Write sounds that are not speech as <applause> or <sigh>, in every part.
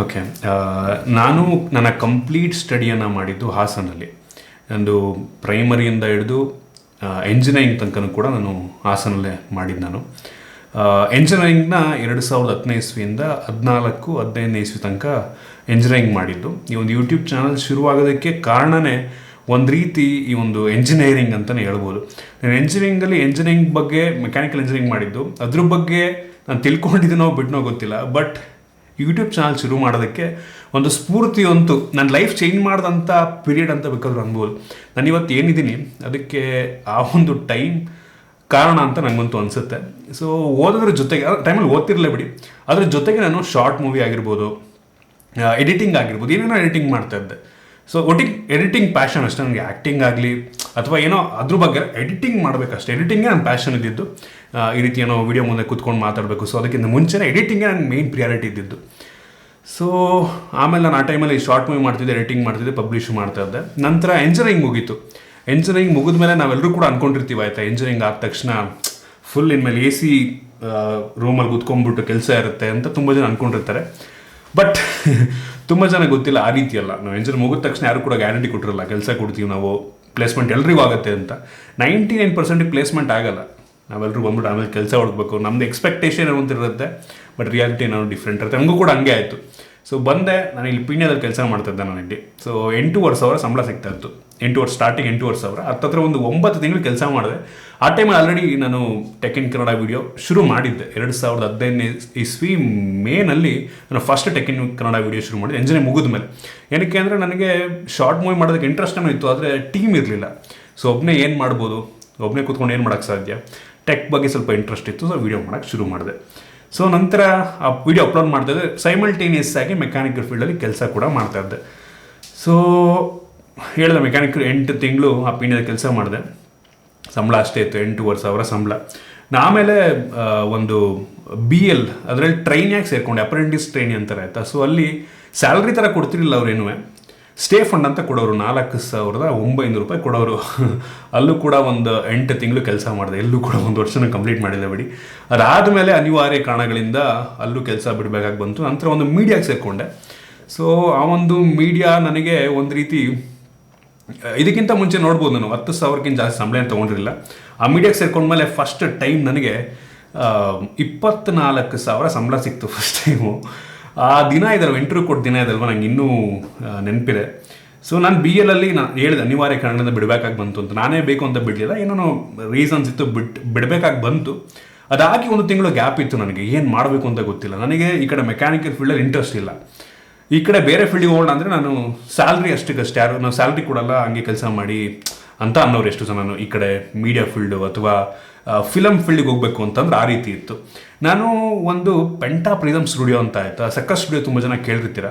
Okay ನಾನು ನನ್ನ complete ಸ್ಟಡಿಯನ್ನು ಮಾಡಿದ್ದು ಹಾಸನಲ್ಲಿ. ನಂದು ಪ್ರೈಮರಿಯಿಂದ ಹಿಡಿದು ಎಂಜಿನಿಯರಿಂಗ್ ತನಕನೂ ಕೂಡ ನಾನು ಹಾಸನಲ್ಲೇ ಮಾಡಿದ್ದು ನಾನು. ಎಂಜಿನಿಯರಿಂಗ್ನ ಎರಡು ಸಾವಿರದ ಹತ್ತನೇ ಇಸ್ವಿಯಿಂದ ಹದಿನಾಲ್ಕು, ಹದಿನೈದನೇ ಇಸ್ವಿ ತನಕ ಎಂಜಿನಿಯರಿಂಗ್ ಮಾಡಿದ್ದು. ಈ ಒಂದು ಯೂಟ್ಯೂಬ್ ಚಾನಲ್ ಶುರುವಾಗೋದಕ್ಕೆ ಕಾರಣನೇ ಒಂದು ರೀತಿ ಈ ಒಂದು ಎಂಜಿನಿಯರಿಂಗ್ ಅಂತಲೇ ಹೇಳ್ಬೋದು. ನಾನು ಎಂಜಿನಿಯರಿಂಗಲ್ಲಿ ಎಂಜಿನಿಯರಿಂಗ್ ಬಗ್ಗೆ ಮೆಕ್ಯಾನಿಕಲ್ ಎಂಜಿನಿಯರಿಂಗ್ ಮಾಡಿದ್ದು. ಅದ್ರ ಬಗ್ಗೆ ನಾನು ತಿಳ್ಕೊಂಡಿದ್ದೀನೋ ಬಿಟ್ಟನೋ ಗೊತ್ತಿಲ್ಲ. ಬಟ್ ಯೂಟ್ಯೂಬ್ ಚಾನಲ್ ಶುರು ಮಾಡೋದಕ್ಕೆ ಒಂದು ಸ್ಫೂರ್ತಿ ಅಂತೂ ನನ್ನ ಲೈಫ್ ಚೇಂಜ್ ಮಾಡಿದಂಥ ಪೀರಿಯಡ್ ಅಂತ ಬೇಕಾದ್ರೂ ಅನ್ಬೋದು. ನಾನು ಇವತ್ತು ಏನಿದ್ದೀನಿ, ಅದಕ್ಕೆ ಆ ಒಂದು ಟೈಮ್ ಕಾರಣ ಅಂತ ನನಗಂತೂ ಅನಿಸುತ್ತೆ. ಸೊ ಓದೋದ್ರ ಜೊತೆಗೆ ಟೈಮಲ್ಲಿ ಓದ್ತಿರಲೇ ಬಿಡಿ. ಅದ್ರ ಜೊತೆಗೆ ನಾನು ಶಾರ್ಟ್ ಮೂವಿ ಆಗಿರ್ಬೋದು ಎಡಿಟಿಂಗ್ ಆಗಿರ್ಬೋದು, ಏನೇನೋ ಎಡಿಟಿಂಗ್ ಮಾಡ್ತಾ ಇದ್ದೆ. ಸೊ ಒಟ್ಟಿಗೆ ಎಡಿಟಿಂಗ್ ಪ್ಯಾಷನ್ ಅಷ್ಟೇ ನನಗೆ. ಆ್ಯಕ್ಟಿಂಗ್ ಆಗಲಿ, ಅಥವಾ ಏನೋ ಅದ್ರ ಬಗ್ಗೆ ಎಡಿಟಿಂಗ್ ಮಾಡಬೇಕಷ್ಟೇ. ಎಡಿಟಿಂಗೇ ನನ್ನ ಪ್ಯಾಷನ್ ಇದ್ದಿದ್ದು. ಈ ರೀತಿ ಏನೋ ವಿಡಿಯೋ ಮುಂದೆ ಕೂತ್ಕೊಂಡು ಮಾತಾಡಬೇಕು. ಸೊ ಅದಕ್ಕಿಂತ ಮುಂಚೆನೇ ಎಡಿಟಿಂಗೇ ನನಗೆ ಮೇನ್ ಪ್ರಿಯಾರಿಟಿ ಇದ್ದಿದ್ದು. ಸೊ ಆಮೇಲೆ ನಾನು ಆ ಟೈಮಲ್ಲಿ ಶಾರ್ಟ್ ಮೂವಿ ಮಾಡ್ತಿದ್ದೆ ಎಡಿಟಿಂಗ್ ಮಾಡ್ತಿದ್ದೆ ಪಬ್ಲಿಷ್ ಮಾಡ್ತಾ ಇದ್ದೆ. ನಂತರ ಎಂಜಿನಿಯರಿಂಗ್ ಮುಗೀತು. ಎಂಜಿನಿಯರಿಂಗ್ ಮುಗಿದ ಮೇಲೆ ನಾವೆಲ್ಲರೂ ಕೂಡ ಅನ್ಕೊಂಡಿರ್ತೀವಿ, ಆಯಿತಾ ಎಂಜಿನಿಯರಿಂಗ್ ಆದ ತಕ್ಷಣ ಫುಲ್ ಇನ್ಮೇಲೆ ಎ ಸಿ ರೂಮಲ್ಲಿ ಕೂತ್ಕೊಂಡ್ಬಿಟ್ಟು ಕೆಲಸ ಇರುತ್ತೆ ಅಂತ ತುಂಬ ಜನ ಅಂದ್ಕೊಂಡಿರ್ತಾರೆ ಬಟ್ <laughs> ತುಂಬ ಜನ ಗೊತ್ತಿಲ್ಲ ಆ ರೀತಿ ಅಲ್ಲ. ನಾವು ಎಂಜಿನ್ ಮುಗಿದ ತಕ್ಷಣ ಯಾರು ಕೂಡ ಗ್ಯಾರಂಟಿ ಕೊಟ್ಟಿರಲ್ಲ, ಕೆಲಸ ಕೊಡ್ತೀವಿ ನಾವು ಪ್ಲೇಸ್ಮೆಂಟ್ ಎಲ್ರಿಗೂ ಆಗುತ್ತೆ ಅಂತ. ನೈಂಟಿ ನೈನ್ ಪರ್ಸೆಂಟ್ ಪ್ಲೇಸ್ಮೆಂಟ್ ಆಗಲ್ಲ. ನಾವೆಲ್ಲರೂ ಬಂದ್ಬಿಟ್ಟು ಆಮೇಲೆ ಕೆಲಸ ಹುಡುಕ್ಬೇಕು. ನಮ್ದು ಎಕ್ಸ್ಪೆಕ್ಟೇಷನ್ ಏನೋ ಅಂತ ಇರುತ್ತೆ ಬಟ್ ರಿಯಾಲಿಟಿ ಏನೋ ಡಿಫ್ರೆಂಟ್ ಇರುತ್ತೆ. ನಮಗೂ ಕೂಡ ಹಂಗೆ ಆಯಿತು. ಸೊ ಬಂದೆ, ನಾನು ಇಲ್ಲಿ ಪೀಣ್ಯದಲ್ಲಿ ಕೆಲಸ ಮಾಡ್ತಿದ್ದೆ ನಾನು ಇಲ್ಲಿ ಸೊ ಎಂಟೂವರೆ ಸಾವಿರ ಸಂಬಳ ಸಿಗ್ತಾ ಇತ್ತು. ಎಂಟೂವರೆ ಸ್ಟಾರ್ಟಿಂಗ್ ಎಂಟೂವರೆ ಸಾವಿರ. ಹತ್ತತ್ರ ಒಂದು ಒಂಬತ್ತು ತಿಂಗಳು ಕೆಲಸ ಮಾಡಿದೆ. ಆ ಟೈಮಲ್ಲಿ ಆಲ್ರೆಡಿ ನಾನು ಟೆಕ್ ಇನ್ ಕನ್ನಡ ವಿಡಿಯೋ ಶುರು ಮಾಡಿದ್ದೆ. ಎರಡು ಸಾವಿರದ ಹದಿನೈದನೇ ಇಸ್ವಿ ಮೇನಲ್ಲಿ ನಾನು first tech in Kannada video ಶುರು ಮಾಡಿದೆ ಎಂಜಿನಿಯರ್ ಮುಗಿದ ಮೇಲೆ. ಏನಕ್ಕೆ ಅಂದರೆ ನನಗೆ ಶಾರ್ಟ್ ಮೂವಿ ಮಾಡೋದಕ್ಕೆ ಇಂಟ್ರೆಸ್ಟ್ ಏನೋ ಇತ್ತು, ಆದರೆ ಟೀಮ್ ಇರಲಿಲ್ಲ. ಸೊ ಒಬ್ಬನೇ ಏನು ಮಾಡ್ಬೋದು? ಒಬ್ಬನೇ ಕೂತ್ಕೊಂಡು ಏನು ಮಾಡೋಕ್ಕೆ ಸಾಧ್ಯ? ಟೆಕ್ ಬಗ್ಗೆ ಸ್ವಲ್ಪ ಇಂಟ್ರೆಸ್ಟ್ ಇತ್ತು ಸೊ ವಿಡಿಯೋ ಮಾಡೋಕ್ಕೆ ಶುರು ಮಾಡಿದೆ. ಸೊ ನಂತರ ಆ ವಿಡಿಯೋ ಅಪ್ಲೋಡ್ ಮಾಡ್ತಾಯಿದ್ದೆ ಸೈಮಲ್ಟೇನಿಯಸ್ ಆಗಿ ಮೆಕ್ಯಾನಿಕಲ್ ಫೀಲ್ಡಲ್ಲಿ ಕೆಲಸ ಕೂಡ ಮಾಡ್ತಾಯಿದ್ದೆ ಸೊ ಹೇಳಿದೆ ಮೆಕ್ಯಾನಿಕ್ ಎಂಟು ತಿಂಗಳು ಆ ಪೀಣ್ಯದ ಕೆಲಸ ಮಾಡಿದೆ. ಸಂಬಳ ಅಷ್ಟೇ ಇತ್ತು, ಎಂಟೂವರೆ ಸಾವಿರ ಸಂಬಳ. ಆಮೇಲೆ ಒಂದು ಬಿ ಎಲ್ ಅದರಲ್ಲಿ ಟ್ರೈನ್ಯಾಗಿ ಸೇರ್ಕೊಂಡೆ? ಅಪ್ರೆಂಟಿಸ್ ಟ್ರೈನಿ ಅಂತಾರೆ ಆಯ್ತಾ? ಸೊ ಅಲ್ಲಿ ಸ್ಯಾಲ್ರಿ ಥರ ಕೊಡ್ತಿರಲಿಲ್ಲ ಅವ್ರೇನು ಸ್ಟೇ ಫಂಡ್ ಅಂತ ಕೊಡೋರು, ನಾಲ್ಕು ಸಾವಿರದ ಒಂಬೈನೂರು ರೂಪಾಯಿ ಕೊಡೋರು. <laughs> ಅಲ್ಲೂ ಕೂಡ ಒಂದು ಎಂಟು ತಿಂಗಳು ಕೆಲಸ ಮಾಡಿದೆ. ಎಲ್ಲೂ ಕೂಡ ಒಂದು ವರ್ಷನ ಕಂಪ್ಲೀಟ್ ಮಾಡಿದೆ ಬಿಡಿ. ಅದಾದಮೇಲೆ ಅನಿವಾರ್ಯ ಕಾರಣಗಳಿಂದ ಅಲ್ಲೂ ಕೆಲಸ ಬಿಡಬೇಕಾಗಿ ಬಂತು. ನಂತರ ಒಂದು ಮೀಡಿಯಾಗೆ ಸೇರಿಕೊಂಡೆ. ಸೊ ಆ ಒಂದು ಮೀಡಿಯಾ ನನಗೆ ಒಂದು ರೀತಿ ಇದಕ್ಕಿಂತ ಮುಂಚೆ ನೋಡ್ಬೋದು ನಾನು ಹತ್ತು ಸಾವಿರಕ್ಕಿಂತ ಜಾಸ್ತಿ ಸಂಬಳ ಏನು ತೊಗೊಂಡಿರಲಿಲ್ಲ. ಆ ಮೀಡಿಯಾಗೆ ಸೇರ್ಕೊಂಡ್ಮೇಲೆ ಫಸ್ಟ್ ಟೈಮ್ ನನಗೆ ಇಪ್ಪತ್ನಾಲ್ಕು ಸಾವಿರ ಸಂಬಳ ಸಿಕ್ತು ಫಸ್ಟ್ ಟೈಮು ಆ ದಿನ ಇದಲ್ವ ಇಂಟರ್ವ್ಯೂ ಕೊಟ್ಟ ದಿನ ಇದಲ್ವ ನಂಗೆ ಇನ್ನೂ ನೆನಪಿದೆ. ಸೊ ನಾನು ಬಿ ಎಲಲ್ಲಿ ನಾನು ಹೇಳಿದೆ, ಅನಿವಾರ್ಯ ಕಾರಣದಿಂದ ಬಿಡಬೇಕಾಗಿ ಬಂತು ಅಂತ. ನಾನೇ ಬೇಕು ಅಂತ ಬಿಡಲಿಲ್ಲ ಏನೋ ರೀಸನ್ಸ್ ಇತ್ತು, ಬಿಟ್, ಬಿಡಬೇಕಾಗಿ ಬಂತು. ಅದಾಗಿ ಒಂದು ತಿಂಗಳು ಗ್ಯಾಪ್ ಇತ್ತು ನನಗೆ, ಏನು ಮಾಡಬೇಕು ಅಂತ ಗೊತ್ತಿಲ್ಲ. ನನಗೆ ಈ ಕಡೆ ಮೆಕ್ಯಾನಿಕಲ್ ಫೀಲ್ಡಲ್ಲಿ ಇಂಟ್ರೆಸ್ಟ್ ಇಲ್ಲ. ಈ ಕಡೆ ಬೇರೆ ಫೀಲ್ಡಿಗೆ ಹೋಗೋಣ ಅಂದರೆ ನಾನು ಸ್ಯಾಲ್ರಿ ಅಷ್ಟಕ್ಕಷ್ಟೇ. ಯಾರು ನಾವು ಸ್ಯಾಲ್ರಿ ಕೊಡಲ್ಲ, ಹಂಗೆ ಕೆಲಸ ಮಾಡಿ ಅಂತ ಅನ್ನೋರು ಎಷ್ಟು ಜನ ಈ ಕಡೆ ಮೀಡಿಯಾ ಫೀಲ್ಡು ಅಥವಾ ಫಿಲಮ್ ಫೀಲ್ಡಿಗೆ ಹೋಗಬೇಕು ಅಂತಂದ್ರೆ ಆ ರೀತಿ ಇತ್ತು. ನಾನು ಒಂದು ಪೆಂಟಾ ಪ್ರಿದಮ್ ಸ್ಟುಡಿಯೋ ಅಂತ ಆಯಿತು. ಸಕ್ಕ ಸ್ಟುಡಿಯೋ ತುಂಬ ಜನ ಕೇಳಿರ್ತೀರ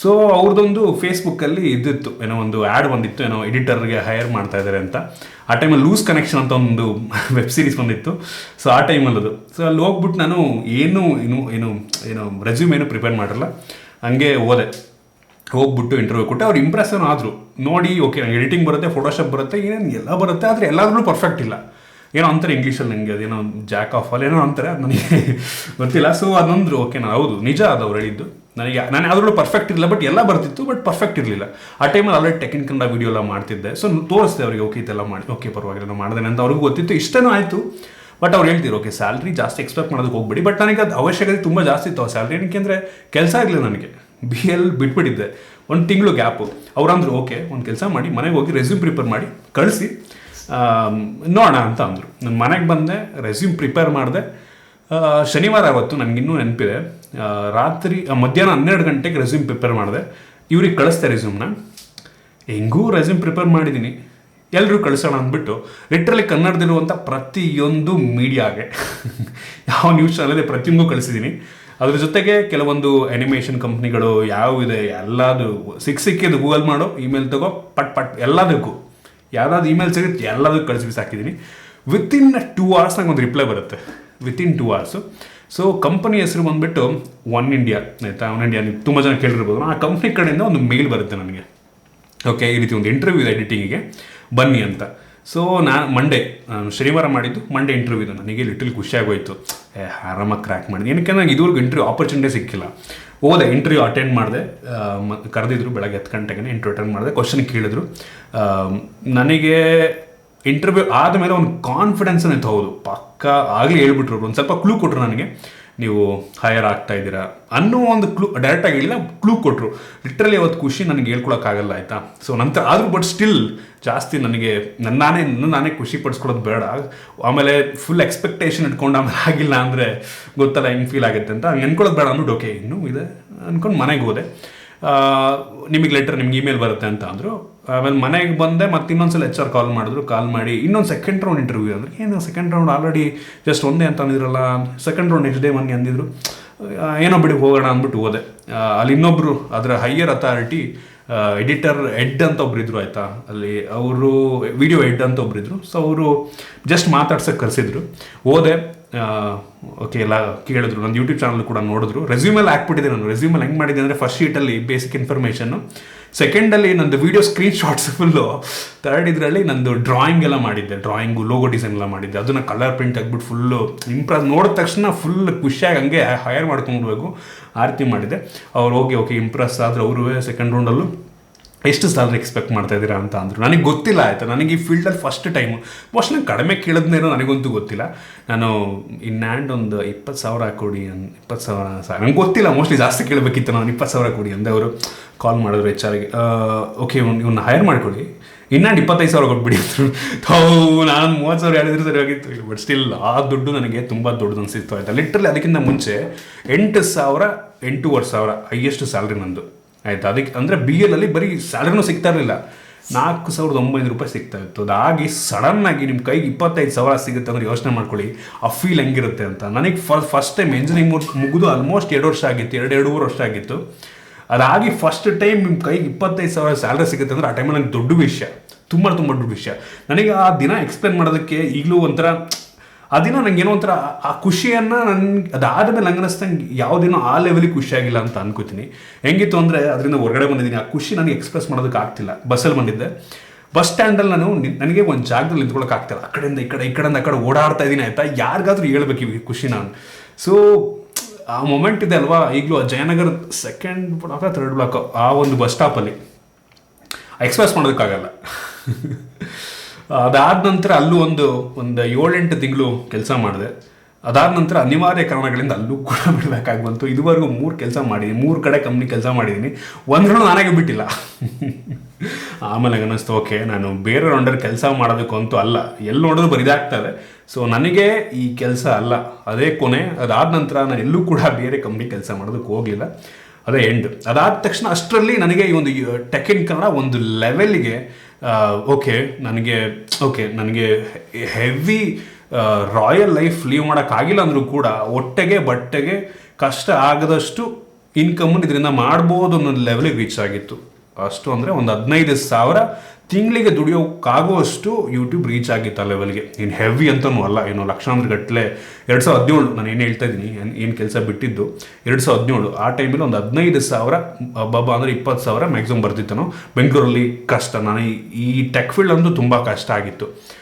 ಸೊ ಅವ್ರದ್ದೊಂದು ಫೇಸ್ಬುಕ್ಕಲ್ಲಿ ಇದ್ದಿತ್ತು. ಏನೋ ಒಂದು ಆ್ಯಡ್ ಬಂದಿತ್ತು. ಏನೋ ಎಡಿಟರ್ಗೆ ಹೈಯರ್ ಮಾಡ್ತಾ ಇದ್ದಾರೆ ಅಂತ. ಆ ಟೈಮಲ್ಲಿ ಲೂಸ್ ಕನೆಕ್ಷನ್ ಅಂತ ಒಂದು <laughs> ವೆಬ್ ಸೀರೀಸ್ ಬಂದಿತ್ತು. ಸೊ ಆ ಟೈಮಲ್ಲಿ ಅದು ಸೊ ಅಲ್ಲಿ ಹೋಗ್ಬಿಟ್ಟು ನಾನು ಏನು ಏನು ಏನು ಏನು ರೆಸ್ಯೂಮ್ ಏನು ಪ್ರಿಪೇರ್ ಮಾಡಿರಲ್ಲ. ಹಂಗೆ ಓದೆ ಹೋಗ್ಬಿಟ್ಟು ಇಂಟರ್ವ್ಯೂ ಕೊಟ್ಟೆ. ಅವ್ರು ಇಂಪ್ರೆಸನ್ ಆದರು. ನೋಡಿ ಓಕೆ ಎಡಿಟಿಂಗ್ ಬರುತ್ತೆ ಫೋಟೋಶಾಪ್ ಬರುತ್ತೆ, ಏನೇನು ಎಲ್ಲ ಬರುತ್ತೆ, ಆದರೆ ಎಲ್ಲಾದ್ರೂ ಪರ್ಫೆಕ್ಟ್ ಇಲ್ಲ. ಏನೋ ಅಂತಾರೆ ಇಂಗ್ಲೀಷಲ್ಲಿ ನನಗೆ ಅದೇನೋ ಜಾಕ್ ಆಫ್ ಅಲ್ಲಿ ಏನೋ ಅಂತಾರೆ ನನಗೆ <laughs> ಗೊತ್ತಿಲ್ಲ. ಸೊ ಅದೊಂದು ಓಕೆ ನಾನು ಹೌದು, ನಿಜ ಅದು ಅವ್ರು ಹೇಳಿದ್ದು. ನನಗೆ, ನಾನು ಯಾವ್ದ್ರಲ್ಲೂ ಪರ್ಫೆಕ್ಟ್ ಇರಲಿಲ್ಲ ಬಟ್ ಎಲ್ಲ ಬರ್ತಿತ್ತು ಬಟ್ ಪರ್ಫೆಕ್ಟ್ ಇರಲಿಲ್ಲ. ಆ ಟೈಮಲ್ಲಿ ಆಲ್ರೆಡಿ ಟೆಕ್ನಿಕ್ ಕನ್ನಡ ವೀಡಿಯೋ ಎಲ್ಲ ಮಾಡ್ತಿದ್ದೆ. ಸೊ ತೋರಿಸ್ದೆ ಅವರಿಗೆ ಓಕೆ ಇದೆಲ್ಲ ಮಾಡಿ ಓಕೆ ಪರವಾಗಿಲ್ಲ, ನಾನು ಮಾಡಿದೆ ಅಂತ ಅವ್ರಿಗೂ ಗೊತ್ತಿತ್ತು. ಇಷ್ಟನೂ ಆಯಿತು. ಬಟ್ ಅವ್ರು ಹೇಳ್ತಿರು ಓಕೆ, ಸ್ಯಾಲ್ರಿ ಜಾಸ್ತಿ ಎಕ್ಸ್ಪೆಕ್ಟ್ ಮಾಡೋದಕ್ಕೆ ಹೋಗ್ಬಿಡಿ, ಬಟ್ ನನಗೆ ಅದು ಅವಶ್ಯಕತೆ ತುಂಬ ಜಾಸ್ತಿ ಇತ್ತು ಆ ಸ್ಯಾಲ್ರಿ. ಏನಕ್ಕೆ ಕೆಲಸ ಆಗಲಿಲ್ಲ ನನಗೆ. ಬಿ ಎಲ್ ಬಿಟ್ಬಿಟ್ಟಿದ್ದೆ. ಒಂದು ತಿಂಗಳು ಗ್ಯಾಪು. ಅವ್ರಂದ್ರು ಓಕೆ, ಒಂದು ಕೆಲಸ ಮಾಡಿ, ಮನೆಗೆ ಹೋಗಿ ರೆಸ್ಯೂಮ್ ಪ್ರಿಪೇರ್ ಮಾಡಿ, ಕಳಿಸಿ. ನೋಡೋಣ ಅಂತ ಅಂದರು. ನಾನು ಮನೆಗೆ ಬಂದೆ ರೆಸ್ಯೂಮ್ ಪ್ರಿಪೇರ್ ಮಾಡಿದೆ. ಶನಿವಾರ ಆವತ್ತು ನನಗಿನ್ನೂ ನೆನಪಿದೆ. ರಾತ್ರಿ ಮಧ್ಯಾಹ್ನ ಹನ್ನೆರಡು ಗಂಟೆಗೆ ರೆಸ್ಯೂಮ್ ಪ್ರಿಪೇರ್ ಮಾಡಿದೆ. ಇವ್ರಿಗೆ ಕಳಿಸ್ತೆ ರೆಸ್ಯೂಮ್ನ ಹೆಂಗೂ ರೆಸ್ಯೂಮ್ ಪ್ರಿಪೇರ್ ಮಾಡಿದ್ದೀನಿ ಎಲ್ಲರೂ ಕಳಿಸೋಣ ಅಂದ್ಬಿಟ್ಟು ಲಿಟ್ರಲಿ ಕನ್ನಡದಲ್ಲಿರುವಂಥ ಪ್ರತಿಯೊಂದು ಮೀಡಿಯಾಗೆ ಯಾವ ನ್ಯೂಸ್ ಚಾನಲಲ್ಲಿ ಪ್ರತಿಯೊಂದು ಕಳಿಸಿದ್ದೀನಿ. ಅದ್ರ ಜೊತೆಗೆ ಕೆಲವೊಂದು ಅನಿಮೇಷನ್ ಕಂಪ್ನಿಗಳು ಯಾವಿದೆ ಎಲ್ಲದು ಸಿಕ್ ಸಿಕ್ಕಿದ್ದು ಗೂಗಲ್ ಮಾಡೋ ಇಮೇಲ್ ತಗೋ, ಪಟ್ ಪಟ್ ಎಲ್ಲದಕ್ಕೂ. ಯಾವ್ದಾದ್ರು ಇಮೇಲ್ ಸಿಗುತ್ತೆ ಎಲ್ಲದಕ್ಕೂ ಕಳಿಸಿ ಬಿಸಾಕಿದ್ದೀನಿ. ವಿತಿನ್ ಟೂ ಅವರ್ಸ್ ನಂಗೆ ಒಂದು ರಿಪ್ಲೈ ಬರುತ್ತೆ. Within two hours so company ಹೆಸರು ಬಂದುಬಿಟ್ಟು ಒನ್ ಇಂಡಿಯಾ ಆಯಿತಾ? ಒನ್ ಇಂಡಿಯಾ ನೀವು ತುಂಬ ಜನ ಕೇಳಿರ್ಬೋದು. ಆ ಕಂಪ್ನಿ ಕಡೆಯಿಂದ ಒಂದು ಮೇಲ್ ಬರುತ್ತೆ ನನಗೆ. ಓಕೆ ಈ ರೀತಿ ಒಂದು ಇಂಟರ್ವ್ಯೂ ಇದೆ ಎಡಿಟಿಂಗಿಗೆ ಬನ್ನಿ ಅಂತ. ಸೊ ನಾನು ಮಂಡೇ ಶನಿವಾರ ಮಾಡಿದ್ದು ಮಂಡೇ ಇಂಟರ್ವ್ಯೂ ಇದೆ. ನನಗೆ ಲಿಟಲ್ ಖುಷಿಯಾಗೋಯ್ತು. ಏ, ಆರಾಮಾಗಿ ಕ್ರ್ಯಾಕ್ ಮಾಡಿದೆ ಏನಕ್ಕೆ ನನಗೆ ಇದುವರೆಗೂ ಇಂಟರ್ವ್ಯೂ ಆಪರ್ಚುನಿಟಿ ಸಿಕ್ಕಿಲ್ಲ. ಹೋದೆ ಇಂಟರ್ವ್ಯೂ ಅಟೆಂಡ್ ಮಾಡಿದೆ. ಕರೆದಿದ್ರು, ಬೆಳಗ್ಗೆ ಹತ್ತು ಗಂಟೆಗೆ ಇಂಟರ್ವ್ಯೂ ಅಟೆಂಡ್ ಮಾಡಿದೆ. ಕ್ವಶನ್ ಕೇಳಿದ್ರು. ನನಗೆ ಇಂಟರ್ವ್ಯೂ ಆದಮೇಲೆ ಒಂದು ಕಾನ್ಫಿಡೆನ್ಸ್ ಅಂತ ಹೌದು. ಪಕ್ಕ ಆಗಲಿ ಹೇಳ್ಬಿಟ್ರು ಒಂದು ಸ್ವಲ್ಪ ಕ್ಲೂ ಕೊಟ್ಟರು ನನಗೆ. ನೀವು ಹೈಯರ್ ಆಗ್ತಾ ಇದ್ದೀರಾ ಅನ್ನೋ ಒಂದು ಕ್ಲೂ ಡೈರೆಕ್ಟಾಗಿ ಹೇಳಿಲ್ಲ ಕ್ಲೂ ಕೊಟ್ಟರು ಲಿಟ್ರಲಿ ಅವತ್ತು ಖುಷಿ ನನಗೆ ಹೇಳ್ಕೊಳಕ್ಕಾಗಲ್ಲ, ಆಯಿತಾ? ಸೊ ನಂತರ ಆದರೂ ಬಟ್ ಸ್ಟಿಲ್ ಜಾಸ್ತಿ ನನಗೆ ನನ್ನ ನಾನೇ ನನ್ನ ನಾನೇ ಖುಷಿ ಪಡಿಸ್ಕೊಳೋದು ಬೇಡ. ಆಮೇಲೆ ಫುಲ್ ಎಕ್ಸ್ಪೆಕ್ಟೇಷನ್ ಇಟ್ಕೊಂಡು ಆಮೇಲೆ ಆಗಿಲ್ಲ ಅಂದರೆ ಗೊತ್ತಲ್ಲ ಹೆಂಗೆ ಫೀಲ್ ಆಗುತ್ತೆ ಅಂತ. ಹಂಗೆ ಅನ್ಕೊಳ್ಳೋದು ಬೇಡ ಅಂದ್ಬಿಟ್ಟು ಓಕೆ ಇನ್ನೂ ಇದೆ. ಅಂದ್ಕೊಂಡು ಮನೆಗೆ ಹೋದೆ. ನಿಮಗೆ ಲೆಟರ್ ನಿಮ್ಗೆ ಇಮೇಲ್ ಬರುತ್ತೆ ಅಂತ ಅಂದರು. ಆಮೇಲೆ ಮನೆಗೆ ಬಂದೆ, ಮತ್ತೆ ಇನ್ನೊಂದ್ಸಲ ಎಚ್ ಆರ್ ಕಾಲ್ ಮಾಡಿದ್ರು. ಕಾಲ್ ಮಾಡಿ ಇನ್ನೊಂದು ಸೆಕೆಂಡ್ ರೌಂಡ್ ಇಂಟರ್ವ್ಯೂ ಅಂದ್ರೆ, ಏನು ಸೆಕೆಂಡ್ ರೌಂಡ್ ಆಲ್ರೆಡಿ ಜಸ್ಟ್ ಒಂದೇ ಅಂತ ಅಂದಿದ್ರಲ್ಲ ಸೆಕೆಂಡ್ ರೌಂಡ್ ನೆಕ್ಸ್ಟ್ ಡೇ ಮನೆಗೆ ಅಂದಿದ್ರು. ಏನೋ ಬಿಡಿ ಹೋಗೋಣ ಅಂದ್ಬಿಟ್ಟು ಹೋದೆ. ಅಲ್ಲಿ ಇನ್ನೊಬ್ರು ಅದರ ಹೈಯರ್ ಅಥಾರಿಟಿ ಎಡಿಟರ್ ಎಡ್ ಅಂತ ಒಬ್ರು ಇದ್ರು ಆಯ್ತಾ, ಅಲ್ಲಿ ಅವರು ವಿಡಿಯೋ ಎಡ್ ಅಂತ ಒಬ್ರು ಇದ್ರು ಸೊ ಅವರು ಜಸ್ಟ್ ಮಾತಾಡ್ಸಕ್ಕೆ ಕರೆಸಿದ್ರು. ಹೋದೆ ಓಕೆ ಎಲ್ಲ ಕೇಳಿದ್ರು ನನ್ನ ಯೂಟ್ಯೂಬ್ ಚಾನಲ್ ಕೂಡ ನೋಡಿದ್ರು. ರೆಸ್ಯೂಮಲ್ಲಿ ಹಾಕ್ಬಿಟ್ಟಿದೆ ನಾನು. ರೆಸ್ಯೂಮಲ್ಲಿ ಹೆಂಗೆ ಮಾಡಿದೆ ಅಂದರೆ ಫಸ್ಟ್ ಶೀಟಲ್ಲಿ ಬೇಸಿಕ್ ಇನ್ಫಾರ್ಮೇಷನ್ನು ಸೆಕೆಂಡಲ್ಲಿ ನಂದು video screen shots full third ಇದರಲ್ಲಿ ನಂದು ಡ್ರಾಯಿಂಗ್ ಎಲ್ಲ ಮಾಡಿದ್ದೆ. ಡ್ರಾಯಿಂಗು ಲೋಗೋ ಡಿಸೈನ್ ಎಲ್ಲ ಮಾಡಿದ್ದೆ. ಅದನ್ನು ಕಲರ್ ಪ್ರಿಂಟ್ ಆಗಿಬಿಟ್ಟು ಫುಲ್ಲು ಇಂಪ್ರೆಸ್ ನೋಡಿದ ತಕ್ಷಣ ಫುಲ್ ಖುಷಿಯಾಗಿ ಹಂಗೆ ಹೈಯರ್ ಮಾಡ್ಕೊಂಡ್ಬಿಡ್ಬೇಕು ಆರತಿ ರೀತಿ ಮಾಡಿದ್ದೆ ಅವ್ರು ಹೋಗಿ ಓಕೆ ಇಂಪ್ರೆಸ್ ಆದರೆ ಅವರು ಸೆಕೆಂಡ್ ರೌಂಡಲ್ಲೂ ಎಷ್ಟು ಸ್ಯಾಲ್ರಿ ಎಕ್ಸ್ಪೆಕ್ಟ್ ಮಾಡ್ತಾ ಇದ್ದೀರಾ ಅಂತ ಅಂದರು. ನನಗೆ ಗೊತ್ತಿಲ್ಲ ಆಯಿತಾ. ನನಗೆ ಈ ಫೀಲ್ಡಲ್ಲಿ ಫಸ್ಟ್ ಟೈಮು ಮೋಸ್ಟ್ ನಾನು ಕಡಿಮೆ ಕೇಳಿದ್ನೇನೋ ನನಗಂತೂ ಗೊತ್ತಿಲ್ಲ. ನಾನು ಇನ್ ಹ್ಯಾಂಡ್ ಒಂದು ಇಪ್ಪತ್ತು ಸಾವಿರ ಕೊಡಿ ಅನ್, ಇಪ್ಪತ್ತು ಸಾವಿರ ಸಾವಿರ ನಂಗೆ ಗೊತ್ತಿಲ್ಲ ಮೋಸ್ಟ್ಲಿ ಜಾಸ್ತಿ ಕೇಳಬೇಕಿತ್ತು ನಾನು ಇಪ್ಪತ್ತು ಸಾವಿರ ಕೊಡಿ ಅಂದೆ ಅವರು ಕಾಲ್ ಮಾಡಿದ್ರು ಎಚ್ ಆರ್ಗೆ ಓಕೆ ಇವ್ನ ಹೈರ್ ಮಾಡ್ಕೊಳ್ಳಿ. ಇನ್ನೊಂದು ಇಪ್ಪತ್ತೈದು ಸಾವಿರ ಕೊಟ್ಬಿಡಿ ಅಂದರು. ನಾನು ಮೂವತ್ತು ಸಾವಿರ ಹೇಳಿದ್ರೆ ಸರಿ ಹೋಗಿತ್ತು ಬಟ್ ಸ್ಟಿಲ್ ಆ ದುಡ್ಡು ನನಗೆ ತುಂಬ ದೊಡ್ಡದು ಅನಿಸಿತ್ತು ಆಯಿತಾ. ಲಿಟ್ರಲಿ ಅದಕ್ಕಿಂತ ಮುಂಚೆ ಎಂಟು ಸಾವಿರ, ಎಂಟೂವರೆ ಸಾವಿರ ಹೈಯೆಸ್ಟ್ ಸ್ಯಾಲ್ರಿ ನಂದು. ಆಯ್ತಾ? ಅದಕ್ಕೆ ಅಂದರೆ ಬಿ ಎಲ್ ಬರೀ ಸ್ಯಾಲ್ರಿನೂ ಸಿಗ್ತಾ ಇರಲಿಲ್ಲ. ನಾಲ್ಕು ಸಾವಿರದ ಒಂಬೈನೂರು ರೂಪಾಯಿ ಸಿಗ್ತಾ ಇತ್ತು. ಅದಾಗಿ ಸಡನ್ ಆಗಿ ನಿಮ್ಮ ಕೈಗೆ ಇಪ್ಪತ್ತೈದು ಸಾವಿರ ಸಿಗುತ್ತೆ ಅಂದ್ರೆ ಯೋಚನೆ ಮಾಡ್ಕೊಳ್ಳಿ. ಆ ಫೀಲ್ ಹೆಂಗಿರುತ್ತೆ ಅಂತ. ನನಗೆ ಫಸ್ಟ್ ಟೈಮ್ ಇಂಜಿನಿಯರಿಂಗ್ ಮುಗಿದು ಆಲ್ಮೋಸ್ಟ್ ಎರಡು ವರ್ಷ ಆಗಿತ್ತು. ಎರಡು, ಎರಡೂವರೆ ವರ್ಷ ಆಗಿತ್ತು. ಅದಾಗಿ ಫಸ್ಟ್ ಟೈಮ್ ನಿಮ್ಮ ಕೈಗೆ ಇಪ್ಪತ್ತೈದು ಸಾವಿರ ಸ್ಯಾಲ್ರಿ ಸಿಗುತ್ತೆ ಅಂದ್ರೆ ಆ ಟೈಮಲ್ಲಿ ನನಗೆ ದೊಡ್ಡ ವಿಷಯ. ತುಂಬ ತುಂಬ ದೊಡ್ಡ ವಿಷಯ. ನನಗೆ ಆ ದಿನ ಎಕ್ಸ್ಪ್ಲೇನ್ ಮಾಡೋದಕ್ಕೆ ಈಗಲೂ ಒಂಥರ ಆ ದಿನ ನಂಗೆ ಏನೋ ಒಂಥರ ಆ- ಖುಷಿಯನ್ನು ನನ್ಗೆ ಅದಾದಮೇಲೆ ನಂಗೆ ಅನ್ನಿಸ್ತಂಗೆ ಯಾವುದೇನೋ ಆ ಲೆವೆಲಿಗೆ ಖುಷಿಯಾಗಿಲ್ಲ ಅಂತ ಅನ್ಕೋತೀನಿ. ಹೆಂಗಿತ್ತು ಅಂದರೆ ಅದರಿಂದ ಹೊರಗಡೆ ಬಂದಿದ್ದೀನಿ. ಆ ಖುಷಿ ನನಗೆ ಎಕ್ಸ್ಪ್ರೆಸ್ ಮಾಡೋದಕ್ಕೆ ಆಗ್ತಿಲ್ಲ. ಬಸ್ಸಲ್ಲಿ ಬಂದಿದ್ದೆ. ಬಸ್ ಸ್ಟ್ಯಾಂಡಲ್ಲಿ ನಾನು ನನಗೆ ಒಂದು ಜಾಗದಲ್ಲಿ ನಿಂತ್ಕೊಳ್ಳೋಕೆ ಆಗ್ತಿಲ್ಲ. ಆ ಕಡೆಯಿಂದ, ಈ ಕಡೆ, ಈ ಕಡೆಯಿಂದ, ಆ ಕಡೆ ಓಡಾಡ್ತಾ ಇದ್ದೀನಿ ಆಯ್ತಾ? ಯಾರಿಗಾದ್ರೂ ಹೇಳ್ಬೇಕು ಈ ಖುಷಿ ನಾನು. ಸೊ ಆ ಮೊಮೆಂಟ್ ಇದೆ ಅಲ್ವಾ? ಈಗಲೂ ಆ Jayanagar second block third block ಆ ಒಂದು ಬಸ್ ಸ್ಟಾಪಲ್ಲಿ ಎಕ್ಸ್ಪ್ರೆಸ್ ಮಾಡೋದಕ್ಕಾಗಲ್ಲ. <laughs> ಅದಾದ ನಂತರ ಅಲ್ಲೂ ಒಂದು ಒಂದು ಏಳೆಂಟು ತಿಂಗಳು ಕೆಲಸ ಮಾಡಿದೆ. ಅದಾದ ನಂತರ ಅನಿವಾರ್ಯ ಕಾರಣಗಳಿಂದ ಅಲ್ಲೂ ಕೂಡ <laughs> ಬಿಡಬೇಕಾಗಿ ಬಂತು. ಇದುವರೆಗೂ ಮೂರು ಕೆಲಸ ಮಾಡಿದ್ದೀನಿ ಮೂರು ಕಡೆ ಕಂಪ್ನಿ ಕೆಲಸ ಮಾಡಿದ್ದೀನಿ ಒಂದ್ರೂ ನನಗೆ ಬಿಟ್ಟಿಲ್ಲ. <laughs> ಆಮೇಲೆ ಅನ್ನಿಸ್ತು, ಓಕೆ, ನಾನು ಬೇರೆ ಅಂಡರ್ ಕೆಲಸ ಮಾಡೋದಕ್ಕೂ ಅಂತೂ ಅಲ್ಲ. ಎಲ್ಲಿ ನೋಡಿದ್ರು ಬರಿದಾಗ್ತದೆ ಸೊ ನನಗೆ ಈ ಕೆಲಸ ಅಲ್ಲ. ಅದೇ ಕೊನೆ. ಅದಾದ ನಂತರ ನಾನು ಎಲ್ಲೂ ಕೂಡ ಬೇರೆ ಕಂಪ್ನಿ ಕೆಲಸ ಮಾಡೋದಕ್ಕೆ ಹೋಗಲಿಲ್ಲ. ಅದೇ ಎಂಡ್ ಅದಾದ ತಕ್ಷಣ ಅಷ್ಟರಲ್ಲಿ ನನಗೆ ಈ ಒಂದು ಟೆಕ್ ಇನ್ ಕನ್ನಡ ಒಂದು ಲೆವೆಲ್ಗೆ ಓಕೆ ನನಗೆ ಓಕೆ ನನಗೆ ಹೆವಿ ರಾಯಲ್ ಲೈಫ್ ಲೀವ್ ಮಾಡೋಕ್ಕಾಗಿಲ್ಲ ಅಂದರೂ ಕೂಡ ಹೊಟ್ಟೆಗೆ ಬಟ್ಟೆಗೆ ಕಷ್ಟ ಆಗದಷ್ಟು ಇನ್ಕಮನ್ನು ಇದರಿಂದ ಮಾಡ್ಬೋದು ಅನ್ನೋ ಲೆವೆಲಿಗೆ ರೀಚ್ ಆಗಿತ್ತು. ಅಷ್ಟು ಅಂದರೆ ಒಂದು ಹದಿನೈದು ಸಾವಿರ ತಿಂಗಳಿಗೆ ದುಡಿಯೋಕ್ಕಾಗುವಷ್ಟು ಯೂಟ್ಯೂಬ್ ರೀಚ್ ಆಗಿತ್ತು ಆ ಲೆವೆಲ್ಗೆ ಏನು ಹೆವಿ ಅಂತನೂ ಅಲ್ಲ, ಏನು ಲಕ್ಷಾಂತರ ಗಟ್ಟಲೆ ಎರಡು ಸಾವಿರದ ಹದಿನೇಳು ನಾನು ಏನು ಹೇಳ್ತಾ ಇದ್ದೀನಿ, ಏನು ಕೆಲಸ ಬಿಟ್ಟಿದ್ದು, ಎರಡು ಸಾವಿರದ ಹದಿನೇಳು ಆ ಟೈಮಲ್ಲಿ ಒಂದು ಹದಿನೈದು ಸಾವಿರ ಬಾಬಾ ಅಂದರೆ ಇಪ್ಪತ್ತು ಸಾವಿರ ಮ್ಯಾಕ್ಸಿಮಮ್ ಬರ್ತಿತ್ತು ಬೆಂಗಳೂರಲ್ಲಿ ಕಷ್ಟ, ನಾನು ಈ- ಈ ಟೆಕ್ ಫೀಲ್ಡ್ ಅಂತೂ ತುಂಬ ಕಷ್ಟ ಆಗಿತ್ತು.